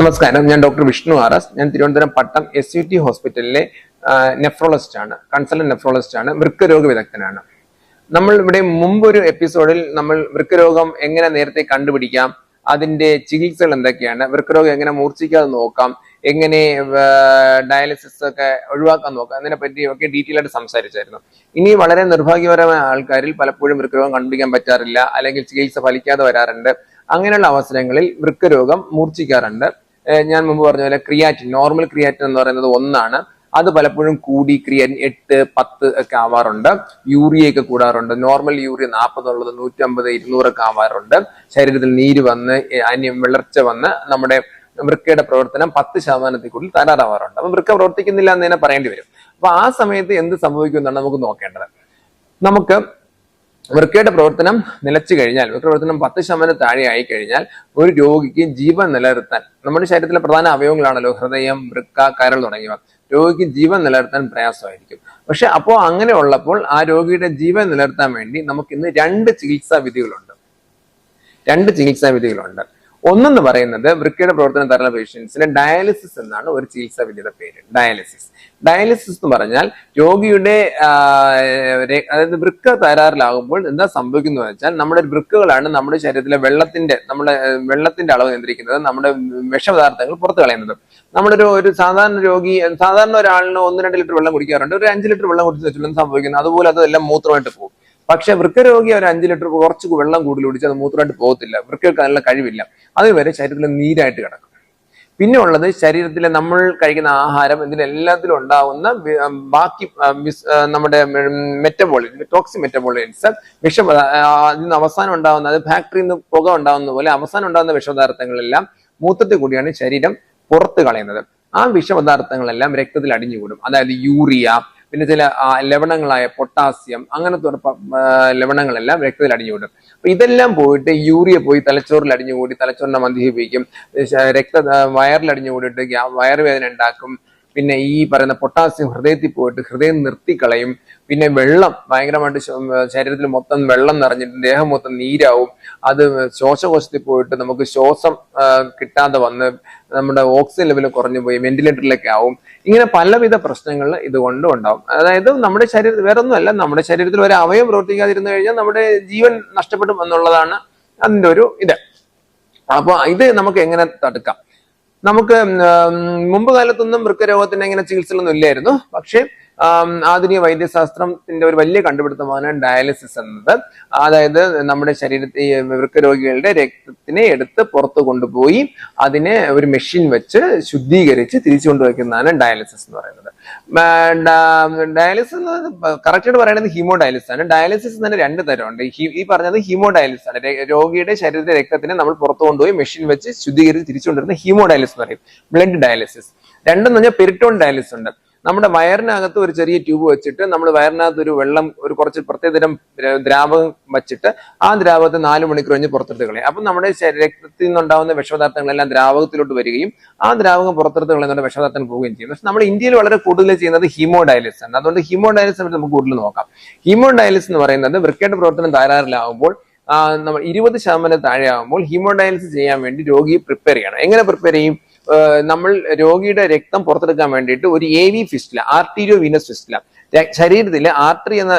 നമസ്കാരം. ഞാൻ doctor Vishnu R S ഞാൻ Thiruvananthapuram Pattom S U T ഹോസ്പിറ്റലിലെ നെഫ്രോളജിസ്റ്റ് ആണ്. കൺസൾട്ടന്റ് നെഫ്രോളജിസ്റ്റ് ആണ്. വൃക്കരോഗ വിദഗ്ധനാണ് നമ്മൾ ഇവിടെ മുമ്പ് ഒരു എപ്പിസോഡിൽ നമ്മൾ വൃക്കരോഗം എങ്ങനെ നേരത്തെ കണ്ടുപിടിക്കാം അതിന്റെ ചികിത്സകൾ എന്തൊക്കെയാണ് വൃക്കരോഗം എങ്ങനെ മൂർച്ഛിക്കാതെ നോക്കാം എങ്ങനെ ഡയാലിസിസ് ഒക്കെ ഒഴിവാക്കാൻ നോക്കാം അതിനെ പറ്റി ഒക്കെ ഡീറ്റെയിൽ ആയിട്ട് സംസാരിച്ചായിരുന്നു. ഇനി വളരെ നിർഭാഗ്യപരമായ ആൾക്കാരിൽ പലപ്പോഴും വൃക്കരോഗം കണ്ടുപിടിക്കാൻ പറ്റാറില്ല അല്ലെങ്കിൽ ചികിത്സ ഫലിക്കാതെ വരാറുണ്ട്. അങ്ങനെയുള്ള അവസരങ്ങളിൽ വൃക്കരോഗം മൂർച്ഛിക്കാറുണ്ട്. ഞാൻ മുമ്പ് പറഞ്ഞ പോലെ ക്രിയാറ്റിൻ നോർമൽ ക്രിയാറ്റിൻ എന്ന് പറയുന്നത് ഒന്നാണ്. അത് പലപ്പോഴും കൂടി ക്രിയാറ്റിൻ എട്ട് പത്ത് ഒക്കെ ആവാറുണ്ട്. യൂറിയ ഒക്കെ കൂടാറുണ്ട്. നോർമൽ യൂറിയ നാൽപ്പതുള്ളത് നൂറ്റമ്പത് ഇരുന്നൂറൊക്കെ ആവാറുണ്ട്. ശരീരത്തിൽ നീര് വന്ന് അന്യം വിളർച്ച വന്ന് നമ്മുടെ വൃക്കയുടെ പ്രവർത്തനം പത്ത് ശതമാനത്തിൽ കൂടുതൽ തരാറാവാറുണ്ട് അപ്പൊ വൃക്ക പ്രവർത്തിക്കുന്നില്ല എന്ന് തന്നെ പറയേണ്ടി വരും. അപ്പൊ ആ സമയത്ത് എന്ത് സംഭവിക്കുമെന്നാണ് നമുക്ക് നോക്കേണ്ടത്. നമുക്ക് വൃക്കയുടെ പ്രവർത്തനം നിലച്ചു കഴിഞ്ഞാൽ വൃക്ക പ്രവർത്തനം പത്ത് ശതമാനം താഴെ ആയി കഴിഞ്ഞാൽ ഒരു രോഗിക്ക് ജീവൻ നിലനിർത്താൻ നമ്മുടെ ശരീരത്തിലെ പ്രധാന അവയവങ്ങളാണല്ലോ ഹൃദയം വൃക്ക കരൾ തുടങ്ങിയവ രോഗിക്ക് ജീവൻ നിലനിർത്താൻ പ്രയാസമായിരിക്കും. പക്ഷെ അപ്പോൾ അങ്ങനെ ഉള്ളപ്പോൾ ആ രോഗിയുടെ ജീവൻ നിലനിർത്താൻ വേണ്ടി നമുക്ക് ഇന്ന് രണ്ട് ചികിത്സാ വിധികളുണ്ട്. രണ്ട് ചികിത്സാ വിധികളുണ്ട്. ഒന്നെന്ന് പറയുന്നത് വൃക്കയുടെ പ്രവർത്തനം തരുന്ന പേഷ്യൻസിന് ഡയാലിസിസ് എന്നാണ് ഒരു ചികിത്സാ വിദ്യയുടെ പേര്. ഡയാലിസിസ് ഡയാലിസിസ് എന്ന് പറഞ്ഞാൽ രോഗിയുടെ അതായത് വൃക്ക തരാറിലാകുമ്പോൾ എന്താ സംഭവിക്കുന്നത് വെച്ചാൽ നമ്മുടെ വൃക്കകളാണ് നമ്മുടെ ശരീരത്തിലെ വെള്ളത്തിന്റെ നമ്മുടെ വെള്ളത്തിന്റെ അളവ് നിയന്ത്രിക്കുന്നത് നമ്മുടെ വിഷപദാർത്ഥങ്ങൾ പുറത്തു കളയുന്നത്. നമ്മുടെ ഒരു സാധാരണ രോഗി സാധാരണ ഒരാളിന് ഒന്ന് രണ്ട് ലിറ്റർ വെള്ളം കുടിക്കാറുണ്ട് ഒരു അഞ്ച് ലിറ്റർ വെള്ളം കുടിച്ചു വെച്ചിട്ടുണ്ടെന്ന് സംഭവിക്കുന്നത് അതുപോലെ അതെല്ലാം മൂത്രമായിട്ട് പോകും. പക്ഷെ വൃക്കരോഗി ഒരു അഞ്ച് ലിറ്റർ കുറച്ച് വെള്ളം കൂടുതൽ കുടിച്ചാൽ അത് മൂത്രമായിട്ട് പോകത്തില്ല. വൃക്കകൾക്ക് നല്ല കഴിവില്ല. അതുവരെ ശരീരത്തിൽ നീരായിട്ട് കിടക്കും. പിന്നെ ഉള്ളത് ശരീരത്തിലെ നമ്മൾ കഴിക്കുന്ന ആഹാരം ഇതിലെല്ലാത്തിലും ഉണ്ടാവുന്ന ബാക്കി നമ്മുടെ മെറ്റബോളിക് ടോക്സിക് മെറ്റബോളിക്സ് വിഷ അതിന് അവസാനം ഉണ്ടാകുന്ന അത് ഫാക്ടറിയിൽ നിന്ന് പുക ഉണ്ടാകുന്ന പോലെ അവസാനം ഉണ്ടാകുന്ന വിഷപദാർത്ഥങ്ങളെല്ലാം മൂത്രത്തിൽ കൂടിയാണ് ശരീരം പുറത്ത് കളയുന്നത്. ആ വിഷപദാർത്ഥങ്ങളെല്ലാം രക്തത്തിൽ അടിഞ്ഞുകൂടും. അതായത് യൂറിയ പിന്നെ ചില ലവണങ്ങളായ പൊട്ടാസ്യം അങ്ങനത്തെ ലവണങ്ങളെല്ലാം രക്തത്തിൽ അടിഞ്ഞുകൂടും അപ്പൊ ഇതെല്ലാം പോയിട്ട് യൂറിയ പോയി തലച്ചോറിൽ അടിഞ്ഞുകൂടി തലച്ചോറിനെ മന്ദീപിക്കും ശ- രക്ത വയറിൽ അടിഞ്ഞുകൂടിയിട്ട് വയറുവേദന ഉണ്ടാക്കും പിന്നെ ഈ പറയുന്ന പൊട്ടാസ്യം ഹൃദയത്തിൽ പോയിട്ട് ഹൃദയം നിർത്തിക്കളയും. പിന്നെ വെള്ളം ഭയങ്കരമായിട്ട് ശരീരത്തിൽ മൊത്തം വെള്ളം നിറഞ്ഞിട്ട് ദേഹം മൊത്തം നീരാവും. അത് ശ്വാസകോശത്തിൽ പോയിട്ട് നമുക്ക് ശ്വാസം കിട്ടാതെ വന്ന് നമ്മുടെ ഓക്സിജൻ ലെവൽ കുറഞ്ഞു പോയി വെന്റിലേറ്ററിലൊക്കെ ആവും. ഇങ്ങനെ പലവിധ പ്രശ്നങ്ങൾ ഇതുകൊണ്ട് ഉണ്ടാവും. അതായത് നമ്മുടെ ശരീരത്തിൽ വേറെ ഒന്നും അല്ല നമ്മുടെ ശരീരത്തിൽ ഒരു അവയം പ്രവർത്തിക്കാതിരുന്നു കഴിഞ്ഞാൽ നമ്മുടെ ജീവൻ നഷ്ടപ്പെടും എന്നുള്ളതാണ് അതിന്റെ ഒരു ഇത്. അപ്പൊ ഇത് നമുക്ക് എങ്ങനെ തടുക്കാം? നമുക്ക് മുമ്പ് കാലത്തൊന്നും വൃക്കരോഗത്തിന് ഇങ്ങനെ ചികിത്സകളൊന്നും ഇല്ലായിരുന്നു. പക്ഷേ ആധുനിക വൈദ്യശാസ്ത്രത്തിന്റെ ഒരു വലിയ കണ്ടുപിടുത്തമാണ് ഡയാലിസിസ് എന്നത്. അതായത് നമ്മുടെ ശരീരത്തെ ഈ വൃക്കരോഗികളുടെ രക്തത്തിനെ എടുത്ത് പുറത്ത് കൊണ്ടുപോയി അതിനെ ഒരു മെഷീൻ വെച്ച് ശുദ്ധീകരിച്ച് തിരിച്ചു കൊണ്ടുവയ്ക്കുന്നതാണ് ഡയാലിസിസ് എന്ന് പറയുന്നത്. ഡയാലിസിസ് കറക്റ്റ് ആയിട്ട് പറയുന്നത് ഹീമോ ഡയാലിസിസ് ആണ്. ഡയാലിസിസ് തന്നെ രണ്ട് തരമുണ്ട്. ഈ പറഞ്ഞത് ഹീമോ ഡയാലിസിസ് ആണ് രോഗിയുടെ ശരീരത്തിലെ രക്തത്തിനെ നമ്മൾ പുറത്തു കൊണ്ടുപോയി മെഷീൻ വെച്ച് ശുദ്ധീകരിച്ച് തിരിച്ചുകൊണ്ടിരുന്ന ഹീമോ ഡയാലിസിസ് എന്ന് പറയും. Blood dialysis. രണ്ടെന്ന് പറഞ്ഞാൽ പെരിറ്റോൺ ഡയാലിസിസ് ഉണ്ട്. നമ്മുടെ വയറിനകത്ത് ഒരു ചെറിയ ട്യൂബ് വെച്ചിട്ട് നമ്മൾ വയറിനകത്ത് ഒരു വെള്ളം ഒരു കുറച്ച് പ്രത്യേകതരം ദ്രാവകം വെച്ചിട്ട് ആ ദ്രാവകത്തെ നാല് മണിക്കൂർ കഴിഞ്ഞ് പുറത്തെടുത്ത് കളയും. അപ്പം നമ്മുടെ രക്തത്തിൽ നിന്നുണ്ടാകുന്ന വിഷപദാർത്ഥങ്ങളെല്ലാം ദ്രാവകത്തിലോട്ട് വരികയും ആ ദ്രാവകം പുറത്തെടുത്ത് കളയുന്നതുകൊണ്ട് വിഷപദാർത്ഥം പോവുകയും ചെയ്യും. പക്ഷെ നമ്മൾ ഇന്ത്യയിൽ വളരെ കൂടുതൽ ചെയ്യുന്നത് ഹീമോ ഡയാലിസിസ് ആണ്. അതുകൊണ്ട് ഹീമോ ഡയാലിസിനെ പറ്റി നമുക്ക് കൂടുതൽ നോക്കാം. ഹീമോ ഡയാലിസിസ് എന്ന് പറയുന്നത് വൃക്കയുടെ പ്രവർത്തനം തകരാറിലാവുമ്പോൾ ഇരുപത് ശതമാനം താഴെ ആകുമ്പോൾ ഹീമോ ഡയാലിസിസ് ചെയ്യാൻ വേണ്ടി രോഗിയെ പ്രിപ്പയർ ചെയ്യണം. എങ്ങനെ പ്രിപ്പയർ ചെയ്യും? നമ്മൾ രോഗിയുടെ രക്തം പുറത്തെടുക്കാൻ വേണ്ടിയിട്ട് ഒരു A V fistula arterio venous fistula ശരീരത്തിൽ ആർട്ടറി എന്ന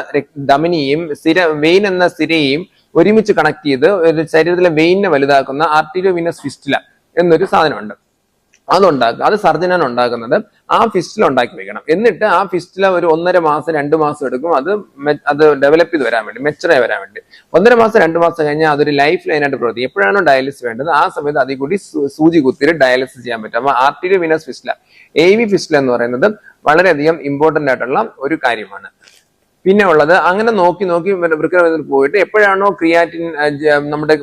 ധമനിയും സ്ഥിര വെയിൻ എന്ന സ്ഥിരയും ഒരുമിച്ച് കണക്ട് ചെയ്ത് ശരീരത്തിലെ വെയിനെ വലുതാക്കുന്ന ആർട്ടീരിയോ വീനസ് ഫിസ്റ്റില എന്നൊരു സാധനമുണ്ട്. അതുണ്ടാക്കുക അത് സർജനാണ് ഉണ്ടാക്കുന്നത്. ആ ഫിസ്റ്റിൽ ഉണ്ടാക്കി വെക്കണം. എന്നിട്ട് ആ ഫിസ്റ്റിൽ ഒരു ഒന്നര മാസം രണ്ട് മാസം എടുക്കും. അത് അത് ഡെവലപ്പ് ചെയ്ത് വരാൻ വേണ്ടി മെച്ചറായി വരാൻ വേണ്ടി. ഒന്നര മാസം രണ്ട് മാസം കഴിഞ്ഞാൽ അതൊരു ലൈഫ് ലൈനായിട്ട് പ്രവർത്തിക്കും. എപ്പോഴാണോ ഡയാലിസിസ് വേണ്ടത് ആ സമയത്ത് അതിൽ കൂടി സൂചി കുത്തിയിട്ട് ഡയാലിസിസ് ചെയ്യാൻ പറ്റും. അപ്പൊ arterio venous fistula A V fistula എന്ന് പറയുന്നത് വളരെയധികം ഇമ്പോർട്ടന്റ് ആയിട്ടുള്ള ഒരു കാര്യമാണ്. പിന്നെ ഉള്ളത് അങ്ങനെ നോക്കി നോക്കി വൃക്കയുടെ പോയിട്ട് എപ്പോഴാണോ ക്രിയാറ്റിൻ നമ്മുടെ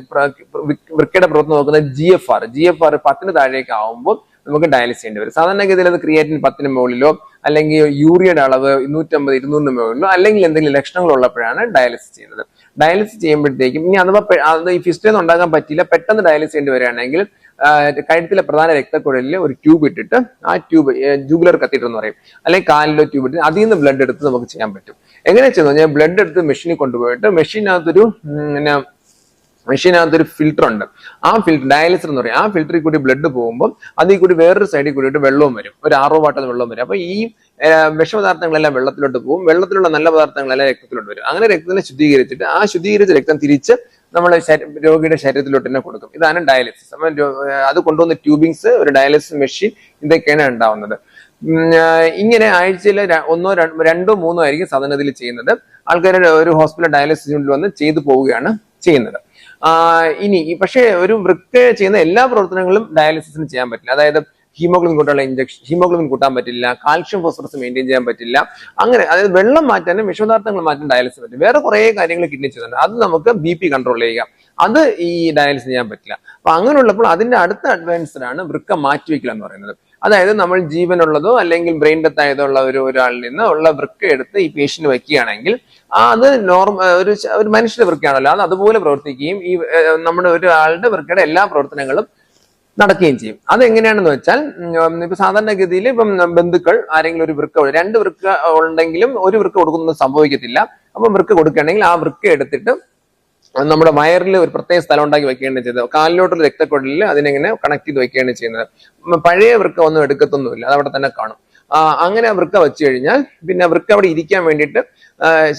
വൃക്കയുടെ പുറത്ത് നോക്കുന്നത് G F R G F R പത്തിന് താഴേക്ക് ആവുമ്പോൾ നമുക്ക് ഡയാലിസ് ചെയ്യേണ്ടി വരും. സാധാരണഗതിയിൽ അത് ക്രിയാറ്റിൻ പത്തിന് മുകളിലോ അല്ലെങ്കിൽ യൂറിയയുടെ അളവ് ഇരുന്നൂറ്റമ്പത് ഇരുന്നൂറിന് മുകളിലോ അല്ലെങ്കിൽ എന്തെങ്കിലും ലക്ഷണങ്ങൾ ഉള്ളപ്പോഴാണ് ഡയാലിസിസ് ചെയ്യുന്നത്. ഡയാലിസിസ് ചെയ്യുമ്പോഴത്തേക്കും ഇനി അഥവാ അത് ഈ ഫിസ്റ്റിൽ ഉണ്ടാക്കാൻ പറ്റില്ല പെട്ടെന്ന് ഡയാലിസ് ചെയ്യേണ്ടി വരികയാണെങ്കിൽ കഴുത്തിലെ പ്രധാന രക്തക്കുഴലിൽ ഒരു ട്യൂബ് ഇട്ടിട്ട് ആ ട്യൂബ് ജൂഗുലർ കത്തീറ്റർ എന്ന് പറയും. അല്ലെങ്കിൽ കാലിലോ ട്യൂബ് ഇട്ട് അതിൽ നിന്ന് ബ്ലഡ് എടുത്ത് നമുക്ക് ചെയ്യാൻ പറ്റും. എങ്ങനെ ചെയ്യുന്നു? ബ്ലഡ് എടുത്ത് മെഷീനിൽ കൊണ്ടുപോയിട്ട് മെഷീനകത്തൊരു പിന്നെ മെഷീനകത്ത് ഒരു ഫിൽറ്റർ ഉണ്ട്. ആ ഫിൽറ്റർ ഡയാലിസർ എന്ന് പറയും. ആ ഫിൽറ്ററിൽ കൂടി ബ്ലഡ് പോകുമ്പോൾ അതിൽ കൂടി വേറൊരു സൈഡിൽ കൂടിയിട്ട് വെള്ളവും വരും. ഒരു ആറോ വാട്ടർ വെള്ളവും വരും. അപ്പൊ ഈ വിഷപദാർത്ഥങ്ങളെല്ലാം വെള്ളത്തിലോട്ട് പോകും. വെള്ളത്തിലുള്ള നല്ല പദാർത്ഥങ്ങളെല്ലാം രക്തത്തിലോട്ട് വരും. അങ്ങനെ രക്തത്തിനെ ശുദ്ധീകരിച്ചിട്ട് ആ ശുദ്ധീകരിച്ച രക്തം തിരിച്ച് നമ്മൾ രോഗിയുടെ ശരീരത്തിലോട്ട് തന്നെ കൊടുക്കും. ഇതാണ് ഡയാലിസിസ് അപ്പം അത് കൊണ്ടുവന്ന ട്യൂബിങ്സ് ഒരു ഡയാലിസിസ് മെഷീൻ ഇതൊക്കെയാണ് ഉണ്ടാവുന്നത്. ഇങ്ങനെ ആഴ്ചയിൽ ഒന്നോ രണ്ടോ മൂന്നോ ആയിരിക്കും സാധാരണ ഇതിൽ ചെയ്യുന്നത്. ആൾക്കാർ ഒരു ഹോസ്പിറ്റൽ ഡയാലിസിസ് വന്ന് ചെയ്തു പോവുകയാണ് ചെയ്യുന്നത്. ഇനി പക്ഷേ ഒരു വൃക്ക ചെയ്യുന്ന എല്ലാ പ്രവർത്തനങ്ങളും ഡയാലിസിസിന് ചെയ്യാൻ പറ്റില്ല. അതായത് ഹീമോഗ്ലോബിൻ കൂട്ടാനുള്ള ഇഞ്ചക്ഷൻ ഹീമോഗ്ലോബിൻ കൂട്ടാൻ പറ്റില്ല കാൽഷ്യം ഫോസ്ഫറസ് മെയിന്റെയിൻ ചെയ്യാൻ പറ്റില്ല. അങ്ങനെ അതായത് വെള്ളം മാറ്റാനും വിഷപദാർത്ഥങ്ങൾ മാറ്റാൻ ഡയാലിസിസ് പറ്റും. വേറെ കുറേ കാര്യങ്ങൾ കിഡ്നി ചെയ്യുന്നുണ്ട്. അത് നമുക്ക് ബി പി കൺട്രോൾ ചെയ്യുക. അത് ഈ ഡയാലിസിസ് ചെയ്യാൻ പറ്റില്ല. അപ്പൊ അങ്ങനെയുള്ളപ്പോൾ അതിന്റെ അടുത്ത അഡ്വാൻസ്ഡ് ആണ് വൃക്ക മാറ്റിവെക്കൽ എന്ന് പറയുന്നത്. അതായത് നമ്മൾ ജീവനുള്ളതോ അല്ലെങ്കിൽ ബ്രെയിൻ ഡെത്ത് ആയതോ ഉള്ള ഒരു ഒരാളിൽ നിന്ന് ഉള്ള വൃക്ക എടുത്ത് ഈ പേഷ്യന്റ് വെക്കുകയാണെങ്കിൽ ആ അത് നോർമ ഒരു ഒരു മനുഷ്യന്റെ വൃക്കയാണല്ലോ. അത് അതുപോലെ പ്രവർത്തിക്കുകയും ഈ നമ്മുടെ ഒരാളുടെ വൃക്കയുടെ എല്ലാ പ്രവർത്തനങ്ങളും നടക്കുകയും ചെയ്യും. അതെങ്ങനെയാണെന്ന് വെച്ചാൽ ഇപ്പൊ സാധാരണഗതിയിൽ ഇപ്പം ബന്ധുക്കൾ ആരെങ്കിലും ഒരു വൃക്ക രണ്ട് വൃക്ക ഉണ്ടെങ്കിലും ഒരു വൃക്ക കൊടുക്കുന്നത് സംഭവിക്കത്തില്ല. അപ്പം വൃക്ക കൊടുക്കുകയാണെങ്കിൽ ആ വൃക്ക എടുത്തിട്ട് നമ്മുടെ വയറിൽ ഒരു പ്രത്യേക സ്ഥലം ഉണ്ടാക്കി വെക്കുകയാണ് ചെയ്തത്. കാലിലോട്ടുള്ള രക്തക്കൊടലിൽ അതിനെങ്ങനെ കണക്ട് ചെയ്ത് വെക്കുകയാണ് ചെയ്യുന്നത്. പഴയ വൃക്ക ഒന്നും എടുക്കത്തൊന്നുമില്ല. അത് അവിടെ തന്നെ കാണും. അങ്ങനെ ആ വൃക്ക വെച്ച് കഴിഞ്ഞാൽ പിന്നെ വൃക്ക അവിടെ ഇരിക്കാൻ വേണ്ടിയിട്ട്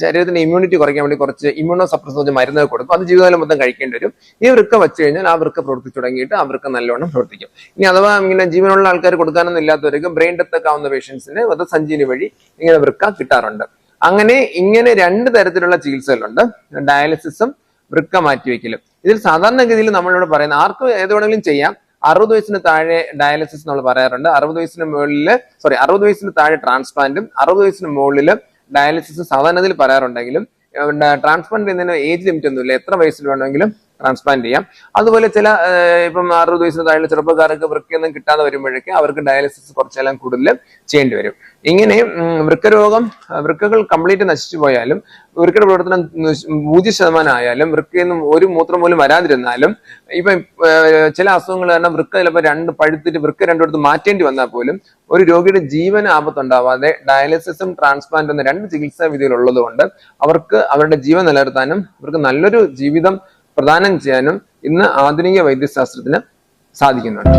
ശരീരത്തിന്റെ ഇമ്മ്യൂണിറ്റി കുറയ്ക്കാൻ വേണ്ടി കുറച്ച് ഇമ്മ്യൂണോ സപ്രസ് മരുന്ന് കൊടുക്കും. അത് ജീവിതകാലം മൊത്തം കഴിക്കേണ്ടി വരും. ഈ വൃക്ക വെച്ച് കഴിഞ്ഞാൽ ആ വൃക്ക പ്രവർത്തിച്ചു തുടങ്ങിയിട്ട് ആ വൃക്ക നല്ലവണ്ണം പ്രവർത്തിക്കും. ഇനി അഥവാ ഇങ്ങനെ ജീവനുള്ള ആൾക്കാർ കൊടുക്കാനൊന്നും ഇല്ലാത്തവർക്ക് ബ്രെയിൻ ഡെത്ത് ആവുന്ന പേഷ്യൻസിന് സഞ്ജീവനി വഴി ഇങ്ങനെ വൃക്ക കിട്ടാറുണ്ട്. അങ്ങനെ ഇങ്ങനെ രണ്ട് തരത്തിലുള്ള ചികിത്സകളുണ്ട്. ഡയാലിസിസും വൃക്ക മാറ്റി മാറ്റിവെക്കലും ഇതിൽ സാധാരണഗതിയിൽ നമ്മളിവിടെ പറയുന്ന ആർക്കും ഏത് വേണമെങ്കിലും ചെയ്യാം. അറുപത് വയസ്സിന് താഴെ ഡയാലിസിസ് നമ്മൾ പറയാറുണ്ട്. അറുപത് വയസ്സിന് മുകളിൽ സോറി അറുപത് വയസ്സിന് താഴെ ട്രാൻസ്പ്ലാന്റും അറുപത് വയസ്സിന് മുകളിൽ ഡയാലിസിസ് സാധാരണത്തിൽ പറയാറുണ്ടെങ്കിലും ട്രാൻസ്പ്ലാന്റ് ചെയ്യുന്നതിന് ഏജ് ലിമിറ്റ് ഒന്നുമില്ല. എത്ര വയസ്സിൽ വേണമെങ്കിലും ട്രാൻസ്പ്ലാന്റ് ചെയ്യാം. അതുപോലെ ചില ഇപ്പം അറുപത് വയസ്സിന് താഴെ ചെറുപ്പക്കാർക്ക് വൃക്കയൊന്നും കിട്ടാതെ വരുമ്പോഴേക്ക് അവർക്ക് ഡയാലിസിസ് കുറച്ചെല്ലാം കൂടുതൽ ചെയ്യേണ്ടി വരും. ഇങ്ങനെ വൃക്കരോഗം വൃക്കകൾ കംപ്ലീറ്റ് നശിച്ചു പോയാലും വൃക്കയുടെ പ്രവർത്തനം പൂജ്യം ശതമാനം ആയാലും വൃക്കയിൽ നിന്നും ഒരു മൂത്രം പോലും വരാതിരുന്നാലും ഇപ്പം ചില അസുഖങ്ങൾ കാരണം വൃക്ക ചിലപ്പോൾ രണ്ട് പഴുത്തിട്ട് വൃക്ക രണ്ടിടത്ത് മാറ്റേണ്ടി വന്നാൽ പോലും ഒരു രോഗിയുടെ ജീവൻ ആപത്തുണ്ടാവാതെ ഡയാലിസിസും ട്രാൻസ്പ്ലാന്റും എന്ന രണ്ട് ചികിത്സാ വിധികൾ അവർക്ക് അവരുടെ ജീവൻ നിലനിർത്താനും അവർക്ക് നല്ലൊരു ജീവിതം പ്രദാനം ചെയ്യാനും ഇന്ന് ആധുനിക വൈദ്യശാസ്ത്രത്തിന് സാധിക്കുന്നുണ്ട്.